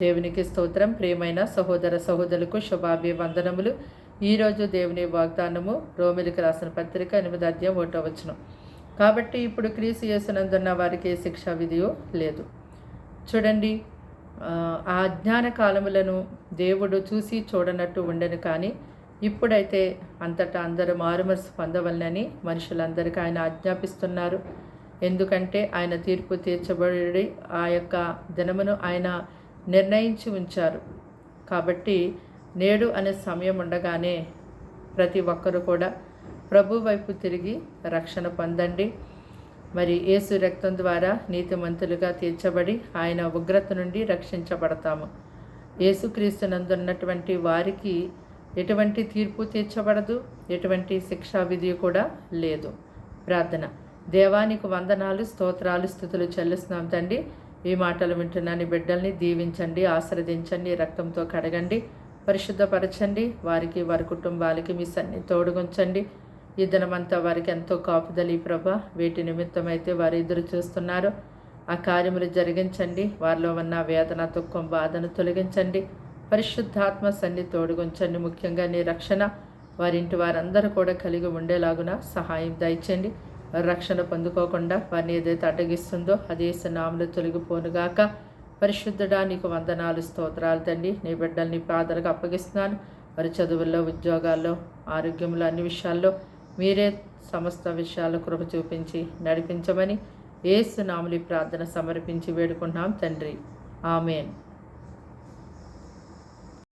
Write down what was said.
దేవునికి స్తోత్రం. ప్రియమైన సహోదర సహోదరులకు శుభాభివందనములు. ఈరోజు దేవుని వాగ్దానము రోమిలికి రాసిన పత్రిక ఎనిమిది అధ్యాయం ఒకటో వచ్చును కాబట్టి ఇప్పుడు క్రీసు చేసినందున్న వారికి శిక్ష విధియో లేదు. చూడండి ఆ, ఆ అజ్ఞాన కాలములను దేవుడు చూసి చూడనట్టు ఉండను కానీ ఇప్పుడైతే అంతటా అందరూ మారుమనసు పొందవలనని మనుషులందరికీ ఆయన ఆజ్ఞాపిస్తున్నారు. ఎందుకంటే ఆయన తీర్పు తీర్చబడి ఆ యొక్క దినమును ఆయన నిర్ణయించి ఉంచారు. కాబట్టి నేడు అనే సమయం ఉండగానే ప్రతి ఒక్కరూ కూడా ప్రభు వైపు తిరిగి రక్షణ పొందండి. మరి యేసు రక్తం ద్వారా నీతిమంతులుగా తీర్చబడి ఆయన ఉగ్రత నుండి రక్షించబడతాము. యేసుక్రీస్తునందున్నటువంటి వారికి ఎటువంటి తీర్పు తీర్చబడదు ఎటువంటి శిక్షా విధి కూడా లేదు. ప్రార్థన. దేవానికి వందనాలు స్తోత్రాలు స్థుతులు చెల్లిస్తున్నాం తండ్రి. ఈ మాటలు వింటున్నని బిడ్డల్ని దీవించండి ఆశ్రదించండి రక్తంతో కడగండి పరిశుద్ధపరచండి వారికి వారి కుటుంబాలకి మీ సన్ని తోడుగుంచండి. ఈ దినమంతా వారికి ఎంతో కాపుదలి ప్రభ. వీటి నిమిత్తమైతే వారు ఎదురు చూస్తున్నారు. ఆ కార్యములు జరిగించండి. వారిలో ఉన్న వేదన దుఃఖం బాధను తొలగించండి. పరిశుద్ధాత్మ సన్ని తోడుగుంచండి. ముఖ్యంగా నీ రక్షణ. వారింటి వారందరూ కూడా కలిగి ఉండేలాగున సహాయం దయచండి రక్షణ పొందుకోకుండా వారిని ఏదైతే అడ్డగిస్తుందో అదే నాములు తొలగిపోనుగాక పరిశుద్ధుడా నీకు వందనాలు స్తోత్రాలు తండి నీ బిడ్డల్ని పాదలకు అప్పగిస్తున్నాను. వారి చదువుల్లో ఉద్యోగాల్లో ఆరోగ్యంలో అన్ని విషయాల్లో మీరే సమస్త విషయాల్లో కృప చూపించి నడిపించమని ఏసునాములు ప్రార్థన సమర్పించి వేడుకుంటున్నాం తండ్రి. ఆమెన్.